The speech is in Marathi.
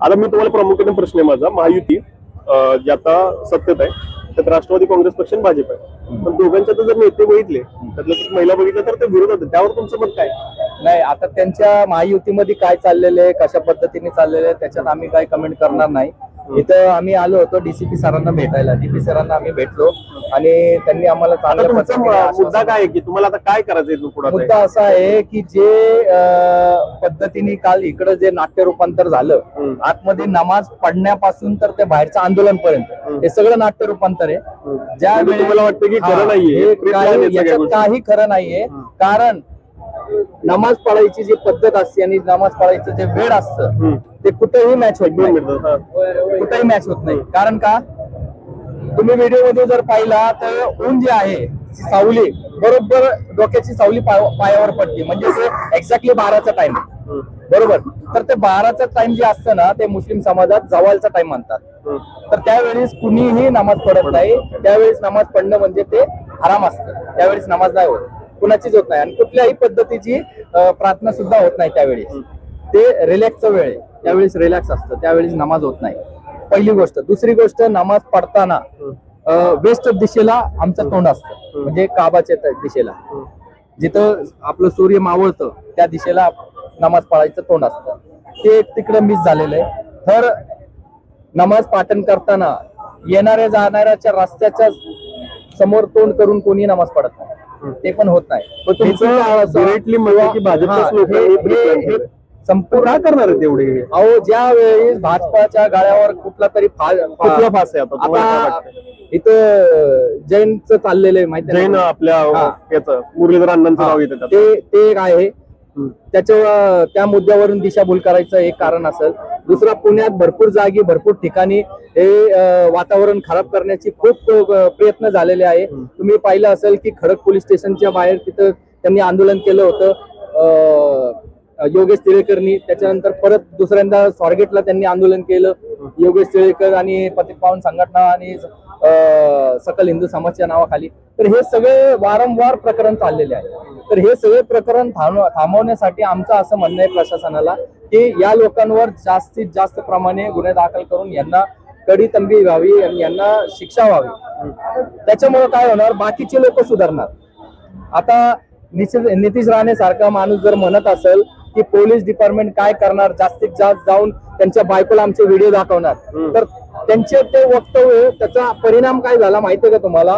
आता मी तुम्हाला प्रामुख्याने प्रश्न आहे माझा. महायुती जे आता सत्तेत आहे त्यात राष्ट्रवादी काँग्रेस पक्ष आणि भाजप आहे. पण दोघांच्या जर नेते बघितले त्यातल्या त्यात महिला बघितल्या तर ते विरोधात आहेत. त्यावर तुमचं मत काय? नाही आता त्यांच्या महायुतीमध्ये काय चाललेलं आहे कशा पद्धतीने चाललेलं आहे त्याच्यात आम्ही काय कमेंट करणार नाही. इथं आम्ही आलो होतो डीसीपी सरांना भेटायला. डीपी सरांना आम्ही भेटलो आणि त्यांनी आम्हाला चांगल्या मुद्दा काय आहे की तुम्हाला आता काय करायचं मुद्दा असा आहे की जे पद्धतीने काल इकडं जे नाट्य रूपांतर झालं. आतमध्ये नमाज पडण्यापासून तर ते बाहेरचं आंदोलन पर्यंत. हे सगळं नाट्य रूपांतर आहे. ज्या म्हणजे वेळी- तुम्हाला वाटतं की खरं नाहीये, काही- खरं नाहीये. कारण नमाज पळायची जी पद्धत असते आणि नमाज पळायचं जे वेळ असतं ते कुठेही मॅच होत नाही. कुठेही मॅच होत नाही. कारण का? तुम्ही व्हिडिओमध्ये जर पाहिला तर ऊन जे आहे सावली बरोबर डोक्याची सावली पायावर पडते. म्हणजे ते एक्झॅक्टली बाराचा टाइम बरोबर? तर ते बाराचा टाइम जे असतं ना ते मुस्लिम समाजात जवालचा टाइम म्हणतात. तर त्यावेळेस कुणीही नमाज पडत नाही. त्यावेळेस नमाज पडणं म्हणजे ते आराम असतं. त्यावेळेस नमाज नाही होत. कुणाचीच होत नाही. आणि कुठल्याही पद्धतीची प्रार्थना सुद्धा होत नाही त्यावेळेस. ते रिलॅक्सचा वेळ आहे. त्यावेळेस रिलॅक्स असतं. त्यावेळेस नमाज होत नाही. पहिली गोष्ट. दुसरी गोष्ट नमाज पडताना वेस्ट दिशेला आमचं तोंड असतं. म्हणजे काबाच्या दिशेला. जिथं आपलं सूर्य मावळतं त्या दिशेला नमाज पळायचं तोंड असतं. ते तिकडं मिस झालेलं आहे. तर नमाज पाठन करताना येणाऱ्या जाणाऱ्याच्या रस्त्याच्या समोर तोंड करून कोणी नमाज पडत नाही. ते पण होत नाही. संपूर्ण करणार आहे तेवढे अहो ज्या वेळेस भाजपाच्या गाड्यावर कुठला तरी फा- कुठला फास आहे आता? तुम्हाला काय आता वाटतं? इथं जैनचं चाललेलं आहे माहिती जैन आपल्या हा. याचं मुरलीधर अण्णांचं नाव येतं त्यात. ते ते एक आहे? त्याच्या त्या मुद्द्यावरून दिशाभूल करायचं एक कारण असेल. दुसरा पुण्यात भरपूर जागी भरपूर ठिकाणी हे अं, वातावरण खराब करण्याची खूप अं, प्रयत्न झालेले आहे. तुम्ही पाहिलं असेल की खडक पोलीस स्टेशनच्या बाहेर तिथं त्यांनी आंदोलन केलं होतं. अं, योगेश टिळेकरनी त्याच्यानंतर परत दुसऱ्यांदा स्वारगेटला त्यांनी आंदोलन केलं. योगेश टिळेकर आणि पतिक पावन संघटना आणि अं, सकल हिंदू समाजच्या नावाखाली. तर हे सगळे वारंवार प्रकरण चाललेले आहे. तर हे सगळे प्रकरण थांबवण्यासाठी आमचं असं म्हणणं आहे प्रशासनाला की या लोकांवर जास्तीत जास्त प्रमाणे गुन्हे दाखल करून यांना कडी तंबी व्हावी आणि यांना शिक्षा व्हावी. त्याच्यामुळे काय होणार? बाकीचे लोक सुधारणार. आता नितीश राणे सारखा माणूस जर म्हणत असेल की पोलीस डिपार्टमेंट काय करणार जास्तीत जास्त जाऊन त्यांच्या बायकोला आमचे व्हिडिओ दाखवणार. तर त्यांचे ते वक्तव्य त्याचा परिणाम काय झाला माहितीये का तुम्हाला?